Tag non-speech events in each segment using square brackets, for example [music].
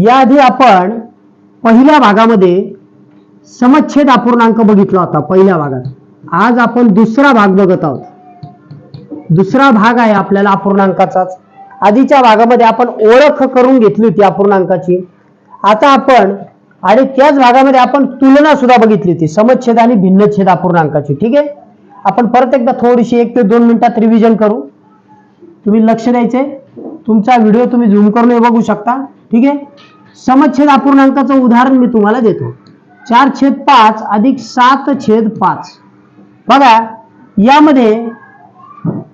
याआधी आपण पहिल्या भागामध्ये समच्छेद अपूर्णांक बघितला होता पहिल्या भागात. आज आपण दुसरा भाग बघत आहोत. दुसरा भाग आहे आपल्याला अपूर्णांकाचाच. आधीच्या भागामध्ये आपण ओळख करून घेतली होती अपूर्णांकाची. आता आपण आणि त्याच भागामध्ये आपण तुलना सुद्धा बघितली होती समच्छेद आणि भिन्नच्छेद अपूर्णांकाची. ठीक आहे? आपण परत एकदा थोडीशी एक ते दोन मिनिटात रिव्हिजन करू. तुम्ही लक्ष द्यायचंय? तुमचा व्हिडिओ तुम्ही झूम करून बघू शकता. ठीक आहे? समच्छेद अपूर्णांकाचं उदाहरण मी तुम्हाला देतो. चार छेद पाच अधिक सात छेद पाच. बघा यामध्ये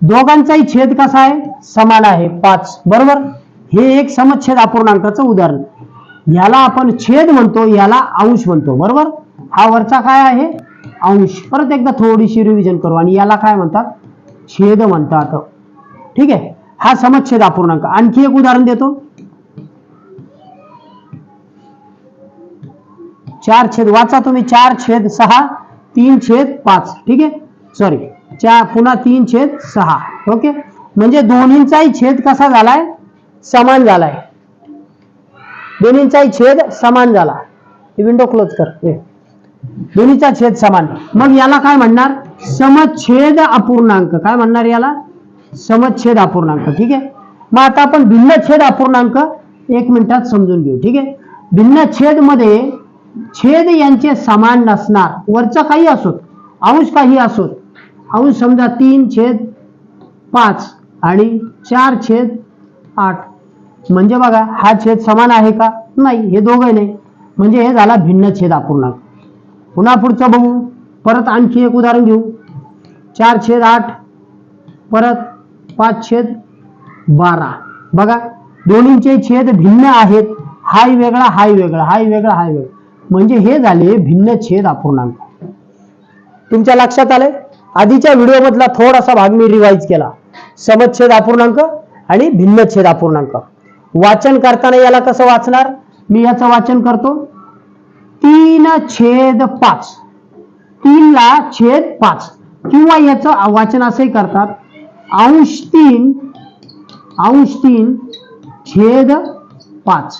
दोघांचाही छेद कसा आहे? समान आहे. पाच. बरोबर? हे एक समच्छेद अपूर्णांकाचं उदाहरण. याला आपण छेद म्हणतो याला अंश म्हणतो. बरोबर? हा वरचा काय आहे? अंश. परत एकदा थोडीशी रिव्हिजन करू. आणि याला काय म्हणतात? छेद म्हणतात. ठीक आहे? हा समच्छेद अपूर्णांक. आणखी एक उदाहरण देतो. चार छेद वाचा तुम्ही. चार छेद सहा तीन छेद पाच. ठीक आहे? सॉरी चार पुन्हा तीन छेद सहा. ओके म्हणजे दोन्हींचाही छेद कसा झालाय? समान झालाय. दोन्हींचाही छेद समान झाला. विंडो क्लोज कर. दोन्हीचा छेद समान. मग याला काय म्हणणार? समच्छेद अपूर्णांक. काय म्हणणार याला? समच्छेद अपूर्णांक ठीक आहे? मग आता आपण भिन्न छेद अपूर्णांक एक मिनिटात समजून घेऊ ठीक आहे? भिन्नछेदमध्ये छेद यांचे समान नसणार वरचं काही असोत अंश काही असोत. अंश समजा तीन छेद पाच आणि चार छेद आठ. म्हणजे बघा हा छेद समान आहे का? नाही हे दोघे नाही. म्हणजे हे झाला भिन्न छेद अपूर्णांक. पुन्हा पुढचं बघू. परत आणखी एक उदाहरण घेऊ. चार छेद आठ परत पाच छेद बारा. बघा दोन्हीचे छेद भिन्न आहेत. हाय वेगळा हाय वेगळा हाय वेगळा हाय वेगळा. म्हणजे हे झाले भिन्न छेद अपूर्णांक. तुमच्या लक्षात आलंय? आधीच्या व्हिडिओ मधला थोडासा भाग मी रिवाइज केला. समच्छेद अपूर्णांक आणि भिन्न छेद अपूर्णांक. वाचन करताना याला कसं वाचणार? मी याचं वाचन करतो. तीन छेद पाच. तीनला छेद पाच. किंवा याचं वाचन असंही करतात. अंश तीन अंश तीन छेद पाच.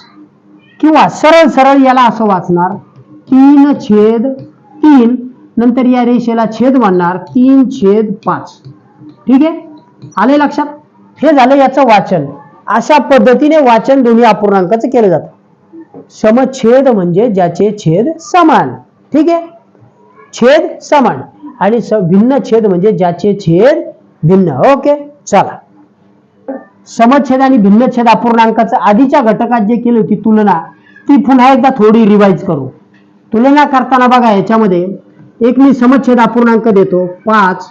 किंवा सरळ सरळ याला असं वाचणार तीन छेद तीन नंतर या रेषेला छेद मानणार तीन छेद पाच. ठीक आहे? आले लक्षात? हे झालं याचं वाचन. अशा पद्धतीने वाचन दोन्ही अपूर्णांकाचं केलं जातं. समछेद म्हणजे ज्याचे छेद समान. ठीक आहे? छेद समान. आणि स- भिन्न छेद म्हणजे ज्याचे छेद भिन्न. ओके चला. समच्छेद आणि भिन्नछेद अपूर्णांकाचं आधीच्या घटकात जे केली होती तुलना ती पुन्हा एकदा थोडी रिवाईज करू. तुलना करताना बघा याच्यामध्ये एक मी समच्छेद अपूर्णांक देतो. पाच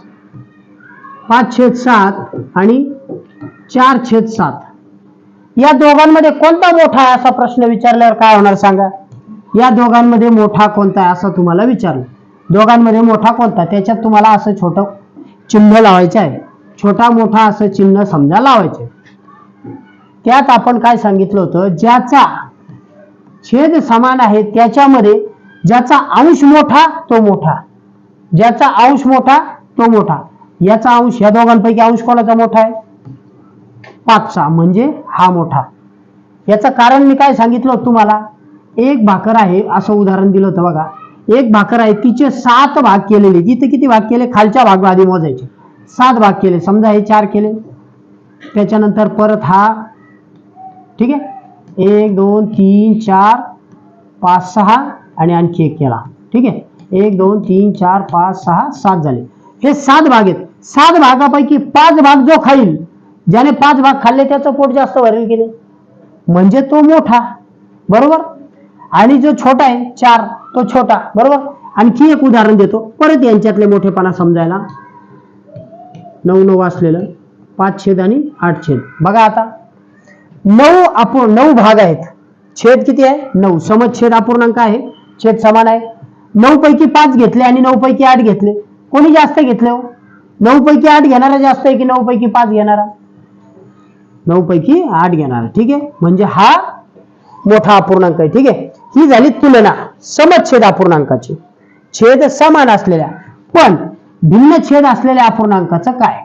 पाच छेद सात आणि चार छेद सात. या दोघांमध्ये कोणता मोठा आहे असा प्रश्न विचारल्यावर काय होणार सांगा? या दोघांमध्ये मोठा कोणता आहे असं तुम्हाला विचारलं. दोघांमध्ये मोठा कोणता त्याच्यात तुम्हाला असं छोटं चिन्ह लावायचं आहे. छोटा मोठा असं चिन्ह समजा लावायचे. त्यात आपण काय सांगितलं होतं? ज्याचा छेद समान आहे त्याच्यामध्ये ज्याचा अंश मोठा तो मोठा. ज्याचा अंश मोठा तो मोठा. याचा अंश या दोघांपैकी अंश कोणाचा मोठा आहे? पाचचा. म्हणजे हा मोठा. याचं कारण मी काय सांगितलं होतं तुम्हाला? एक भाकर आहे असं उदाहरण दिलं होतं बघा. एक भाकर आहे तिचे सात भाग केलेले. जिथे किती भाग केले? खालच्या भाग आधी मोजायचे. सात भाग केले. समजा हे चार केले. त्याच्यानंतर परत हा. ठीक आहे? एक दोन तीन चार पाच सहा आणि आणखी एक केला. ठीक आहे? एक दोन तीन चार पाच सहा सात झाले. हे सात भाग आहेत. सात भागापैकी पाच भाग जो खाईल ज्याने पाच भाग खाल्ले त्याचं पोट जास्त भरेल की नाही? म्हणजे तो मोठा. बरोबर? आणि जो छोटा आहे चार तो छोटा बरोबर? आणखी एक उदाहरण देतो. परत यांच्यातले मोठेपणा समजायला. नऊ नऊ असलेलं पाच छेद आणि आठ छेद. बघा आता. नऊ अपूर्ण नऊ भाग आहेत. छेद किती आहे? नऊ. समछेद अपूर्णांक आहे. छेद समान आहे. नऊ पैकी पाच घेतले आणि नऊ पैकी आठ घेतले. कोणी जास्त घेतले हो? नऊ पैकी आठ घेणारा जास्त आहे की नऊ पैकी पाच घेणारा? नऊ पैकी आठ घेणारा. ठीक आहे? म्हणजे हा मोठा अपूर्णांक आहे. ठीक आहे? ही झाली तुलना समच्छेद अपूर्णांकाची. छेद समान असलेल्या पण भिन्न छेद असलेल्या अपूर्णांकाचं काय?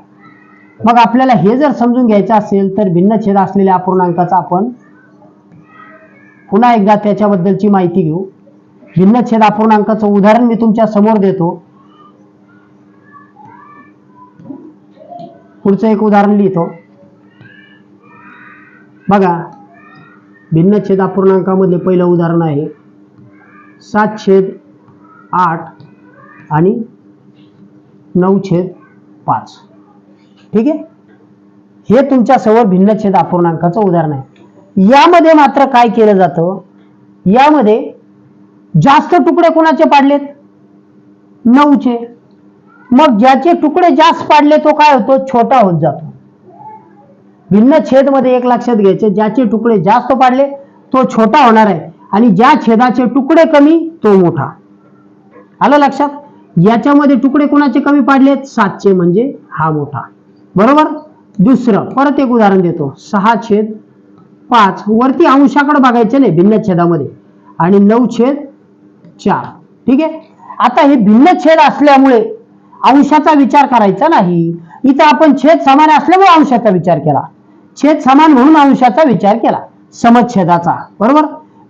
मग आपल्याला हे जर समजून घ्यायचं असेल तर भिन्न छेद असलेल्या अपूर्णांकाचा आपण पुन्हा एकदा त्याच्याबद्दलची माहिती घेऊ. भिन्न छेद अपूर्णांकाचं उदाहरण मी तुमच्यासमोर देतो. पुढचं एक उदाहरण लिहितो. बघा भिन्नछेद अपूर्णांकामधले पहिलं उदाहरण आहे. सात छेद आठ आणि नऊ छेद पाच. ठीक आहे? हे तुमच्यासमोर भिन्न छेद अपूर्णांकाचं उदाहरण आहे. यामध्ये मात्र काय केलं जातं? यामध्ये जास्त तुकडे कोणाचे पाडलेत? नऊचे. मग ज्याचे तुकडे जास्त पाडले तो काय होतो? छोटा होत जातो. भिन्न छेदमध्ये एक लक्षात घ्यायचे. ज्याचे तुकडे जास्त पाडले तो छोटा होणार आहे. आणि ज्या छेदाचे तुकडे कमी तो मोठा. आलं लक्षात? याच्यामध्ये तुकडे कोणाचे कमी पाडलेत सातचे म्हणजे हा मोठा. बरोबर? दुसरं परत एक उदाहरण देतो. सहा छेद पाच. वरती अंशाकडे बघायचे नाही भिन्न छेदामध्ये. आणि नऊ छेद चार. ठीक आहे? आता हे भिन्न छेद असल्यामुळे अंशाचा विचार करायचा नाही. इथं आपण छेद समान असल्यामुळे अंशाचा विचार केला. छेद समान म्हणून अंशाचा विचार केला. समच्छेदाचा बरोबर?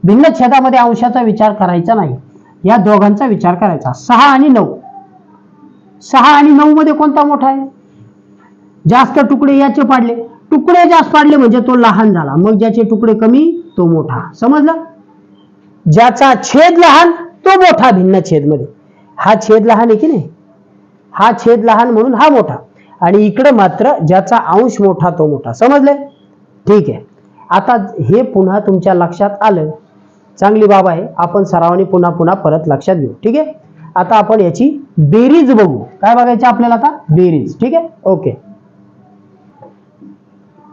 भिन्न छेदामध्ये अंशाचा विचार करायचा नाही. या दोघांचा विचार करायचा. सहा आणि नऊ. सहा आणि नऊ मध्ये कोणता मोठा आहे? जास्त तुकडे याचे पाडले. तुकडे जास्त पाडले म्हणजे तो लहान झाला. मग ज्याचे तुकडे कमी तो मोठा. समजलं? ज्याचा छेद लहान तो मोठा भिन्न छेदमध्ये हा छेद लहान आहे की नाही? हा छेद लहान म्हणून हा मोठा. आणि इकडे मात्र ज्याचा अंश मोठा तो मोठा. समजले ठीक आहे. आता हे पुन्हा तुमच्या लक्षात आलं. चांगली बाब आहे. आपण सरावाने पुन्हा पुन्हा परत लक्षात घेऊ. ठीक आहे? आता आपण याची बेरीज बघू. काय बघायची आपल्याला आता? बेरीज. ठीक आहे? ओके.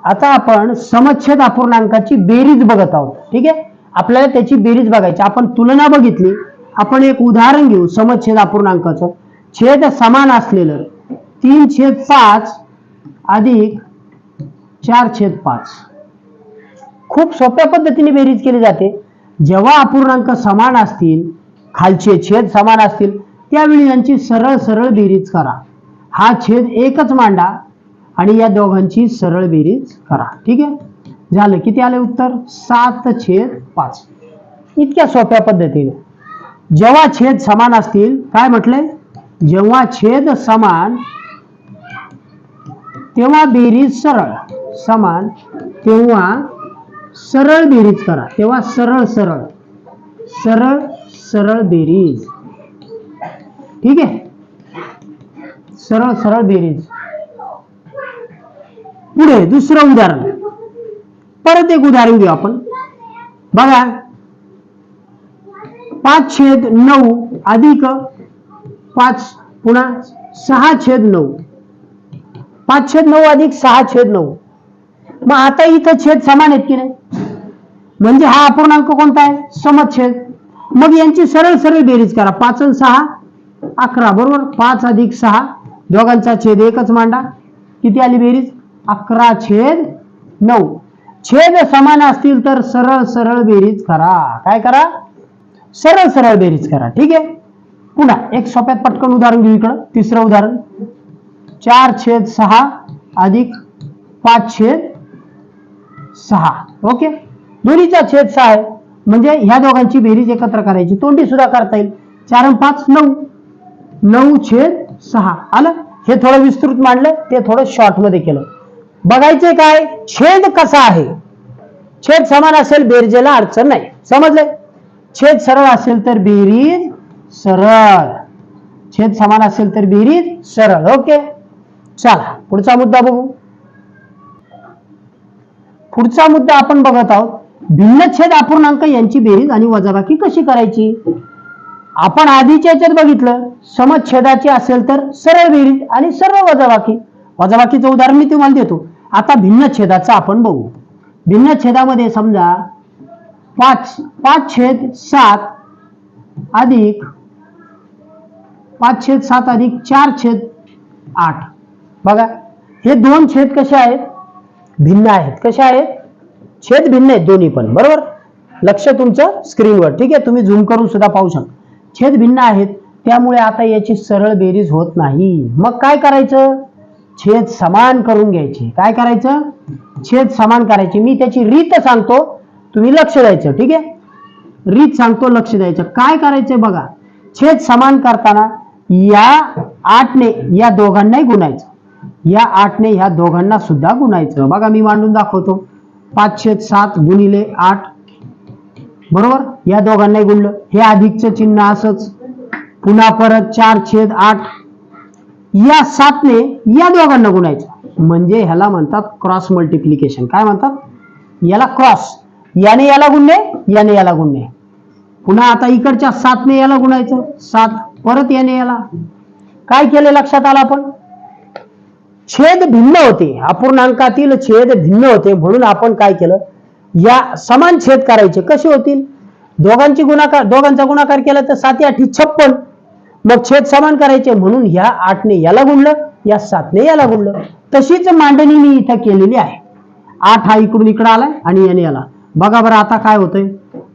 आता आपण समच्छेद अपूर्णांकाची बेरीज बघत आहोत. ठीक आहे? आपल्याला त्याची बेरीज बघायची. आपण तुलना बघितली. आपण एक उदाहरण घेऊ. समच्छेद अपूर्णांकाचं. छेद समान असलेलं. तीन छेद पाच अधिक चार छेद पाच. खूप सोप्या पद्धतीने बेरीज केली जाते. जेव्हा अपूर्णांक समान असतील खालचे छेद समान असतील त्यावेळी यांची सरळ सरळ बेरीज करा. हा छेद एकच मांडा आणि या दोघांची सरळ बेरीज करा. ठीक आहे? झालं. किती आले उत्तर? सात छेद पाच. इतक्या सोप्या पद्धतीने. जेव्हा छेद समान असतील काय म्हटलंय जेव्हा छेद समान तेव्हा बेरीज सरळ. समान. तेव्हा सरळ बेरीज करा. तेव्हा सरळ सरळ. सरळ सरळ बेरीज. ठीक आहे? सरळ सरळ बेरीज. पुढे दुसरं उदाहरण. परत एक उदाहरण घेऊ आपण. बघा. पाच छेद नऊ अधिक पाच पुन्हा सहा छेद नऊ. पाच छेद नऊ अधिक सहा छेद नऊ. मग आता इथं छेद समान आहेत की नाही? म्हणजे हा अपूर्णांक कोणता आहे? समच्छेद मग यांची सरळ सरळ बेरीज करा. पाच आणि सहा अकरा बरोबर? पाच अधिक सहा दोघांचा छेद एकच मांडा. किती आली बेरीज? अकरा छेद नऊ. छेद समान असतील तर सरळ सरळ बेरीज करा. काय करा? सरळ सरळ बेरीज करा. ठीक आहे? पुन्हा एक सोप्यात पटकन उदाहरण घेऊ इकडं. तिसरं उदाहरण. चार छेद सहा अधिक पाच छेद सहा. ओके दोन्हीचा छेद सहा आहे. म्हणजे ह्या दोघांची बेरीज एकत्र करायची. तोंडी सुद्धा करता येईल. चार पाच नऊ. नऊ छेद सहा. आलं? हे थोडं विस्तृत मांडलं. ते थोडं शॉर्टमध्ये केलं. बघायचे काय? छेद कसा आहे? छेद समान असेल बेरजेला अडचण नाही. समजले छेद सरळ असेल तर बेरीज सरळ. छेद समान असेल तर बेरीज सरळ. ओके चला पुढचा मुद्दा बघू. पुढचा मुद्दा आपण बघत आहोत भिन्नच्छेद अपूर्णांक यांची बेरीज आणि वजाबाकी कशी करायची? आपण आधीच्या याच्यात बघितलं समच्छेदाची असेल तर सरळ बेरीज आणि सरळ वजाबाकी. वजाबाकीचं उदाहरण मी तुम्हाला देतो. आता भिन्न आपण बघू. भिन्न छेदामध्ये समजा पाच पाच छेद सात अधिक पाच छेद सात अधिक चार छेद आठ. बघा हे दोन छेद कसे आहेत? भिन्न आहेत. कसे आहेत? छेद भिन्न आहेत दोन्ही पण बरोबर? लक्ष तुमचं स्क्रीनवर. ठीक आहे? तुम्ही झूम करून सुद्धा पाहू शकता. छेद भिन्न आहेत त्यामुळे आता याची सरळ बेरीज होत नाही. मग काय करायचं? छेद समान करून घ्यायचे. काय करायचं? छेद समान करायचे. मी त्याची रीत सांगतो तुम्ही लक्ष द्यायचं. ठीक आहे? रीत सांगतो लक्ष द्यायचं. काय करायचं बघा? छेद समान करताना या आठने या दोघांनाही गुणायचं. या आठने ह्या दोघांना सुद्धा गुणायचं. बघा मी मांडून दाखवतो. पाच छेद सात गुणिले आठ. बरोबर? या दोघांनाही गुणलं. हे अधिकचं चिन्ह असंच. पुन्हा परत चार छेद आठ. या सातने या दोघांना गुणायचं. म्हणजे ह्याला म्हणतात क्रॉस मल्टिप्लिकेशन काय म्हणतात? याला क्रॉस याने याला गुणले याने याला गुणले. पुन्हा आता इकडच्या सातने याला गुणायचं. सात परत याने याला. काय केले लक्षात आलं आपण? छेद भिन्न होते. अपूर्णांकातील छेद भिन्न होते. म्हणून आपण काय केलं? या समान छेद करायचे. कसे होतील? दोघांची गुणाकार दोघांचा गुणाकार केला तर साती आठी छप्पन. मग छेद समान करायचे. म्हणून ह्या आठने याला गुणलं या सातने याला गुणलं. तशीच मांडणी मी इथं केलेली आहे. आठ हा इकडून इकडं आलाय आणि याने याला. बघा बरं आता काय होतंय.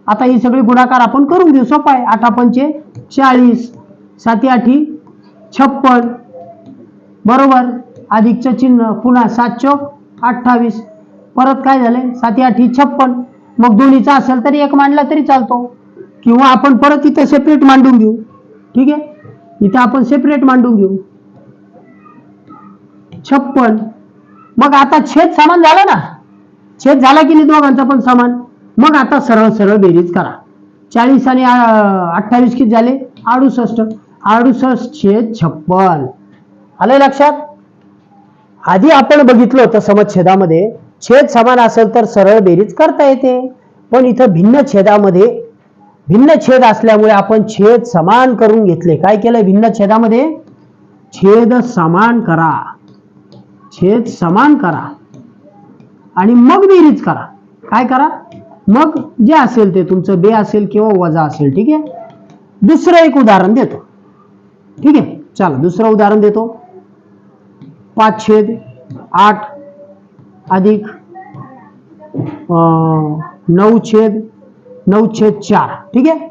आता ही सगळी गुणाकार आपण करून घेऊ. सोपा आहे. आठा पंचे चाळीस. साती आठी छप्पन. बरोबर? अधिकचं चिन्ह पुन्हा सात चौक अठ्ठावीस. परत काय झालंय? साती आठी छप्पन. मग दोन्हीचा असेल तरी एक मांडला तरी चालतो. किंवा आपण परत इथं सेपरेट मांडून घेऊ. ठीक आहे? इथं आपण सेपरेट मांडून घेऊ. छप्पन. मग आता छेद सामान झाला ना? छेद झाला की नाही दोघांचा पण सामान? मग आता सरळ सरळ बेरीज करा. चाळीस आणि अठ्ठावीस किती झाले? अडुसष्ट. अडुसष्ट छेद छप्पन. आलंय लक्षात? आधी आपण बघितलं होतं समच्छेदामध्ये छेद समान असेल तर सरळ बेरीज करता येते. पण इथं भिन्न छेदामध्ये भिन्न छेद असल्यामुळे आपण छेद समान करून घेतले. काय केलं भिन्न छेदामध्ये? छेद समान करा. छेद समान करा. आणि मग बेरीज करा. काय करा? मग जे असेल ते तुमचं बे असेल किंवा वजा असेल ठीक आहे? दुसरं एक उदाहरण देतो. ठीक आहे? चला दुसरं उदाहरण देतो. पाच छेद आठ अधिक अं, नऊ छेद नऊ छेद चार. ठीक आहे?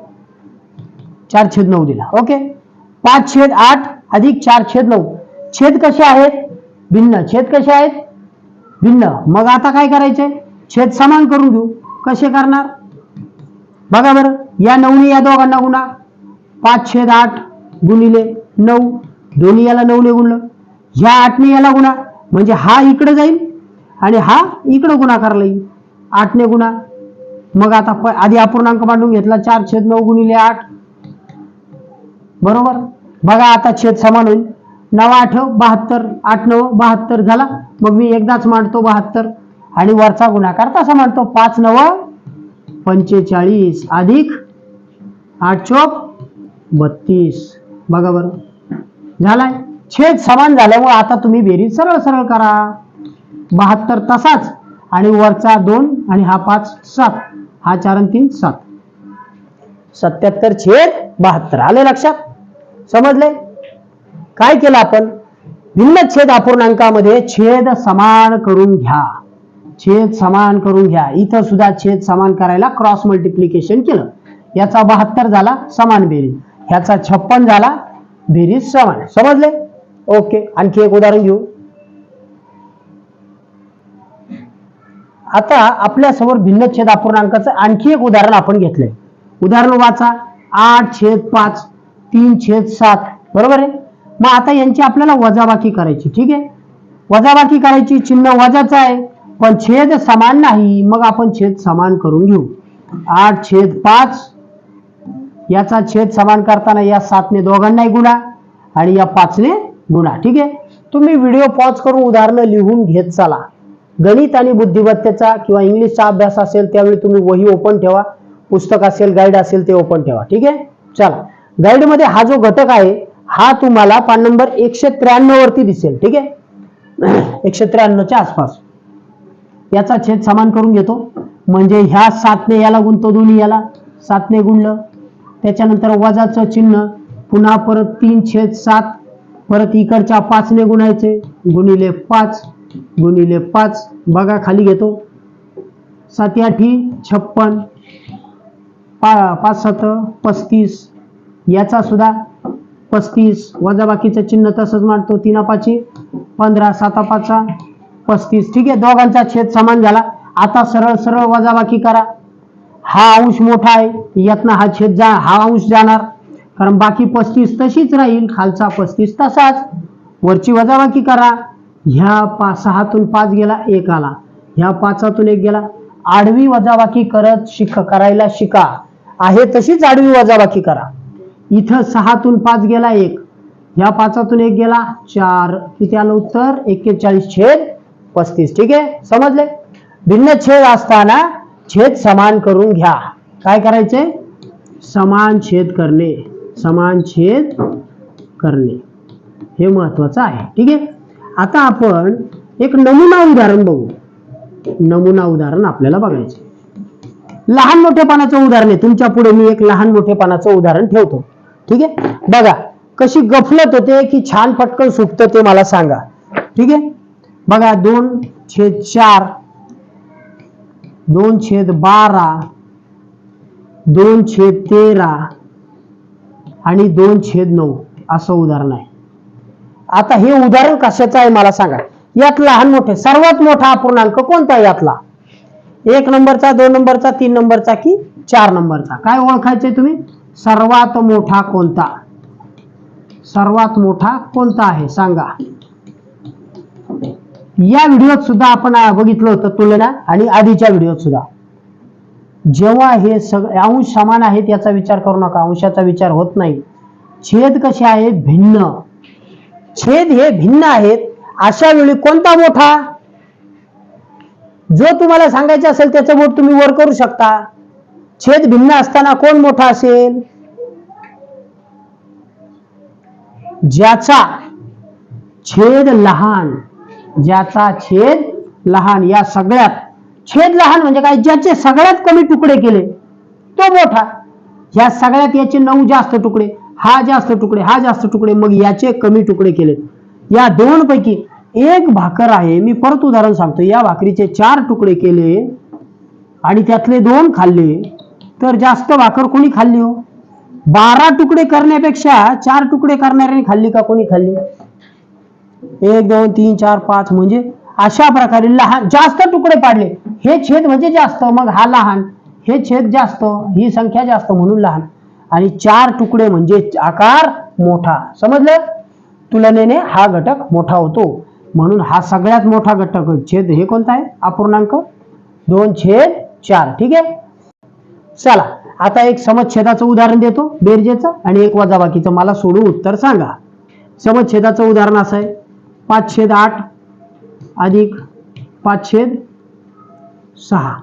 चार छेद नऊ दिला. ओके? पाच छेद आठ अधिक चार छेद नऊ. छेद कसे आहेत? भिन्न. छेद कसे आहेत? भिन्न. मग आता काय करायचे? छेद समान करून घेऊ. कसे करणार? बघा बरं. या नऊने या दोघांना गुणा. पाच छेद आठ गुणिले नऊ. दोन्ही याला नऊने गुणलं. ह्या आठने याला गुणा. म्हणजे हा इकडे जाईल आणि हा इकडे गुणाकारला येईल आठने गुणा. मग आता आधी अपूर्णांक मांडून घेतला. चार छेद नऊ गुणिले आठ. बरोबर? बघा आता छेद समान होईल. नवा आठ बहात्तर. आठ नऊ बहात्तर झाला. मग मी एकदाच मांडतो बहात्तर. आणि वरचा गुणाकार तसा मांडतो. पाच नव पंचेचाळीस अधिक आठ चोप बत्तीस. बघा बरं. झालाय? छेद समान झाल्यामुळे आता तुम्ही बेरीज सरळ सरळ करा. बहात्तर तसाच आणि वरचा दोन आणि हा पाच सात. हा चार आणि तीन सात. सत्याहत्तर छेद बहात्तर. आले लक्षात? समजले? काय केलं आपण? भिन्न छेद अपूर्णांकामध्ये छेद समान करून घ्या. छेद समान करून घ्या. इथं सुद्धा छेद समान करायला क्रॉस मल्टिप्लिकेशन केलं. याचा बहात्तर झाला समान बेरीज. ह्याचा छप्पन झाला बेरीज समान. समजले? ओके आणखी एक उदाहरण घेऊ. आता आपल्यासमोर भिन्न छेद अपूर्णांकाचं आणखी एक उदाहरण आपण घेतलंय. उदाहरण वाचा. आठ छेद पाच तीन छेद सात बरोबर आहे? मग आता यांची आपल्याला वजाबाकी करायची ठीक आहे? वजाबाकी करायची चिन्ह वजाचं आहे पण छेद समान नाही मग आपण छेद समान करून घेऊ. आठ छेद पाच याचा छेद समान करताना या सातने दोघांनाही गुणा आणि या पाचने गुणा ठीक आहे? तुम्ही व्हिडिओ पॉज करून उदाहरणं लिहून घेत चला. गणित आणि बुद्धिमत्तेचा किंवा इंग्लिशचा अभ्यास असेल त्यावेळी तुम्ही वही ओपन ठेवा. पुस्तक असेल गाईड असेल ते ओपन ठेवा ठीक आहे? चला. गाईडमध्ये हा जो घटक आहे हा तुम्हाला पान नंबर एकशे त्र्याण्णव वरती दिसेल ठीक आहे? [clears throat] एकशे त्र्याण्णवच्या आसपास. याचा छेद समान करून घेतो. म्हणजे ह्या सातने याला गुणतो दोन्ही याला. सातने गुणलं. त्याच्यानंतर वजाचं चिन्ह. पुन्हा परत तीन छेद सात. परत इकडच्या पाचने गुणायचे. गुणिले पाच गुणिले पाच. बघा खाली घेतो. साती आठी छप्पन पा पाच सात पस्तीस. याचा सुद्धा पस्तीस. वजाबाकीचं चिन्ह तसंच मांडतो. तीन पाची पंधरा साता पाचा पस्तीस. ठीक आहे दोघांचा छेद समान झाला. आता सरळ सरळ वजाबाकी करा. हा अंश मोठा आहे. यातनं हा छेद जा हा अंश जाणार. कारण बाकी पस्तीस तशीच राहील खालचा पस्तीस तसाच. वरची वजाबाकी करा. ह्या पा सहातून पाच गेला एक आला. ह्या पाचातून एक गेला. आडवी वजाबाकी करत शिक करायला शिका. आहे तशीच आडवी वजाबाकी करा. इथं सहातून पाच गेला एक. ह्या पाचातून एक गेला चार. किती आलं उत्तर? एक्केचाळीस छेद पस्तीस. ठीक आहे? समजले? भिन्न छेद असताना छेद समान करून घ्या. काय करायचे? समान छेद करणे. समान छेद करणे. हे महत्वाचं आहे. ठीक आहे? आता आपण एक नमुना उदाहरण बघू. नमुना उदाहरण आपल्याला बघायचे. लहान मोठेपणाचं उदाहरण आहे. तुमच्यापुढे मी एक लहान मोठेपणाचं उदाहरण ठेवतो. ठीक आहे? बघा कशी गफलत होते की छान पटकन सुटतं ते मला सांगा. ठीक आहे? बघा दोन छेद चार दोन छेद बारा दोन छेद तेरा आणि दोन छेद नऊ असं उदाहरण आहे. आता हे उदाहरण कशाचं आहे मला सांगा. यात लहान मोठे सर्वात मोठा अपूर्णांक कोणता आहे यातला? एक नंबरचा दोन नंबरचा तीन नंबरचा की चार नंबरचा? काय ओळखायचे तुम्ही? सर्वात मोठा कोणता? सर्वात मोठा कोणता आहे? सांगा. या व्हिडिओत सुद्धा आपण बघितलं होतं तुलना आणि आधीच्या व्हिडिओत सुद्धा. जेव्हा हे सग अंश समान आहेत याचा विचार करू नका अंशाचा विचार होत नाही. छेद कसे आहेत? भिन्न. छेद हे भिन्न आहेत. अशा वेळी कोणता मोठा? जो तुम्हाला सांगायचं असेल त्याचं बोट तुम्ही वर करू शकता. छेद भिन्न असताना कोण मोठा असेल? ज्याचा छेद लहान ज्याचा छेद लहान या सगळ्यात छेद लहान म्हणजे काय? ज्याचे सगळ्यात कमी तुकडे केले तो मोठा. या सगळ्यात याचे नऊ जास्त तुकडे हा जास्त तुकडे हा जास्त तुकडे मग याचे कमी तुकडे केले. या दोन पैकी एक भाकर आहे मी परत उदाहरण सांगतो. या भाकरीचे चार तुकडे केले आणि त्यातले दोन खाल्ले तर जास्त भाकर कोणी खाल्ली हो? बारा तुकडे करण्यापेक्षा चार तुकडे करणाऱ्याने खाल्ली का कोणी खाल्ली? एक दोन तीन चार पाच म्हणजे अशा प्रकारे लहान जास्त तुकडे पाडले. हे छेद म्हणजे जास्त. मग हा लहान हे छेद जास्त ही संख्या जास्त म्हणून लहान. आणि चार तुकडे म्हणजे आकार मोठा. समजलं? तुलनेने हा घटक मोठा होतो. म्हणून हा सगळ्यात मोठा घटक छेद हे कोणता आहे? अपूर्णांक. दोन छेद चार. ठीक आहे? चला आता एक समच्छेदाचं उदाहरण देतो बेरजेचं. आणि एक वजाबाकीचं. मला सोडून उत्तर सांगा. समच्छेदाचं उदाहरण असं आहे. पाच छेद आठ अधिक पाच छेद सहा.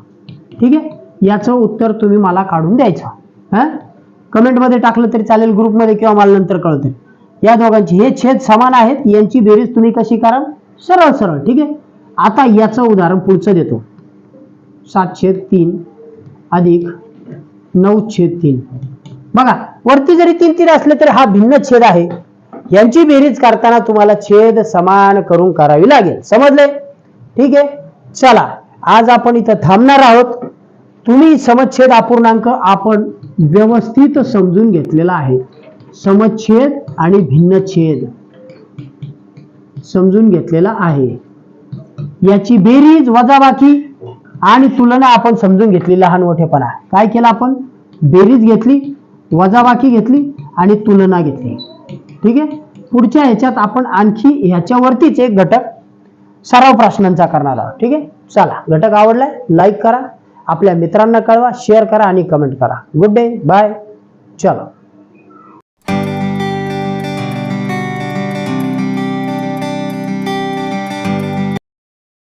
ठीक आहे? याचं उत्तर तुम्ही मला काढून द्यायचं. हां? कमेंटमध्ये टाकलं तरी चालेल ग्रुपमध्ये किंवा मला नंतर कळतं. या दोघांची हे छेद समान आहेत यांची बेरीज तुम्ही कशी कराल? सरळ सरळ. ठीक आहे? आता याचं उदाहरण पुढचं देतो. सात छेद तीन अधिक नऊ छेद तीन. बघा वरती जरी तीन तीन असले तरी हा भिन्न छेद आहे. यांची बेरीज करताना तुम्हाला छेद समान करून करावी लागेल. समजले? ठीक आहे? चला आज आपण इथं थांबणार आहोत. तुम्ही समच्छेद अपूर्णांक आपण व्यवस्थित समजून घेतलेला आहे. समच्छेद आणि भिन्न छेद समजून घेतलेला आहे. याची बेरीज वजाबाकी आणि तुलना आपण समजून घेतली लहान मोठेपणा काय केलं आपण? बेरीज घेतली वजाबाकी घेतली आणि तुलना घेतली. ठीक आहे? पुढच्या ह्याच्यात आपण आणखी ह्याच्यावरतीच एक घटक सराव प्रश्नांचा करणार आहोत. ठीक आहे? चला घटक आवडलाय लाईक करा. आपल्या मित्रांना कळवा शेअर करा आणि कमेंट करा. गुड डे बाय चलो.